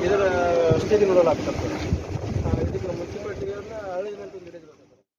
ಇದರ staging roll ಆಗ್ತದೆ ಇದಕ್ಕೆ ಮುನ್ಸಿಪಾಲ್ಟಿಯವ್ರನ್ನ ಹಳೆಯದಂತ